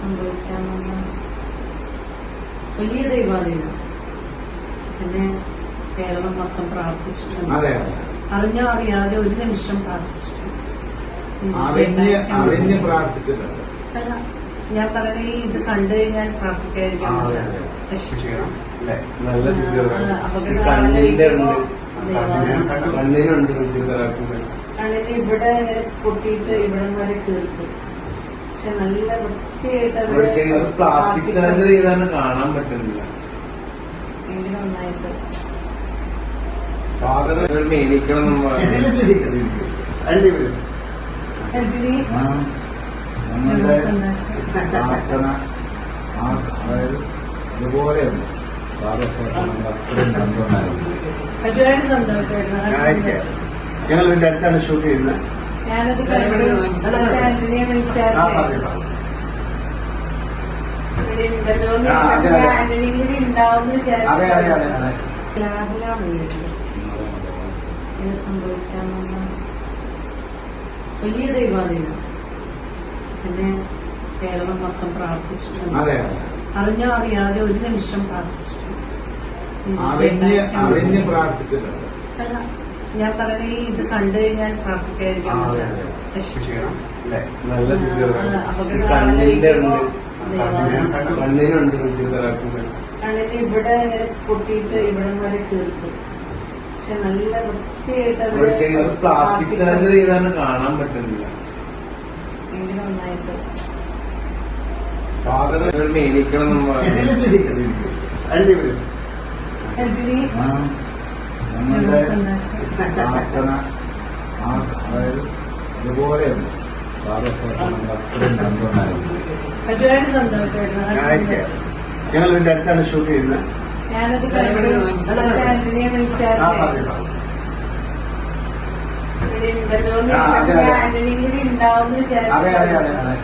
സംഭവിക്കാമെന്ന് വലിയ ദൈവാധീനം. പിന്നെ കേരളം മൊത്തം പ്രാർത്ഥിച്ചിട്ടുണ്ട്. അറിഞ്ഞോ അറിയാതെ ഒരു നിമിഷം പ്രാർത്ഥിച്ചിട്ടുണ്ട്. ഞാൻ പറഞ്ഞ ഈ ഇത് കണ്ടു കഴിഞ്ഞാൽ പ്രാർത്ഥിക്കാതിരിക്കാൻ അപകടം. കണ്ണിനുണ്ട് ഫിസിയോതെറാപ്പി. കണ്ണിന് ഇവിടെ പൊട്ടിയിട്ട് ഇവിടെ വരെ തീർത്തു പക്ഷെ നല്ല വൃത്തിയായിട്ട് പ്ലാസ്റ്റിക് സർജറി ചെയ്താണ് കാണാൻ പറ്റുന്നില്ല. നന്നായിട്ട്. ഫാദർ മേനിക്കണം അല്ലേ പ്രാർത്ഥന അതായത് അതുപോലെയുണ്ട് നമ്മൾ അത്രയും സന്തോഷമായിരുന്നു. ഞങ്ങൾ ഇതിന്റെ അടുത്താണ് ഷൂട്ട് ചെയ്യുന്നത്. അതെ. അതെ. അതെ വലിയ ദൈവാധീനം പിന്നെ കേരളം മൊത്തം പ്രാർത്ഥിച്ചിട്ടുണ്ട്. അറിഞ്ഞോ അറിയാതെ ഒരു നിമിഷം പ്രാർത്ഥിച്ചിട്ടുണ്ട്. ഉം. അറിഞ്ഞ് അറിഞ്ഞ് പ്രാർത്ഥിച്ചിട്ടുണ്ട്. അല്ല, ഞാൻ പറഞ്ഞ ഈ ഇത് കണ്ടു കഴിഞ്ഞാൽ പ്രാർത്ഥിക്കായിരിക്കും അല്ലേ? നല്ല. കണ്ണിനുണ്ട് ഫിസിയോതെറാപ്പി. കണ്ണിന് ഇവിടെ പൊട്ടിയിട്ട് ഇവിടെ വരെ തീർത്തു. പക്ഷെ നല്ല വൃത്തിയായിട്ട് പ്ലാസ്റ്റിക് സർജറി ചെയ്താണ് കാണാൻ പറ്റുന്നില്ല. എങ്കിലും നന്നായിട്ട് ഫാദർ മേനിക്കണം പ്രാർത്ഥന അതായത് സന്തോഷമായിരുന്നു. ഞങ്ങൾ ഇതിന്റെ അടുത്താണ് ഷൂട്ട് ചെയ്യുന്നത്. അതെ, അതെ. അതെ അതെ.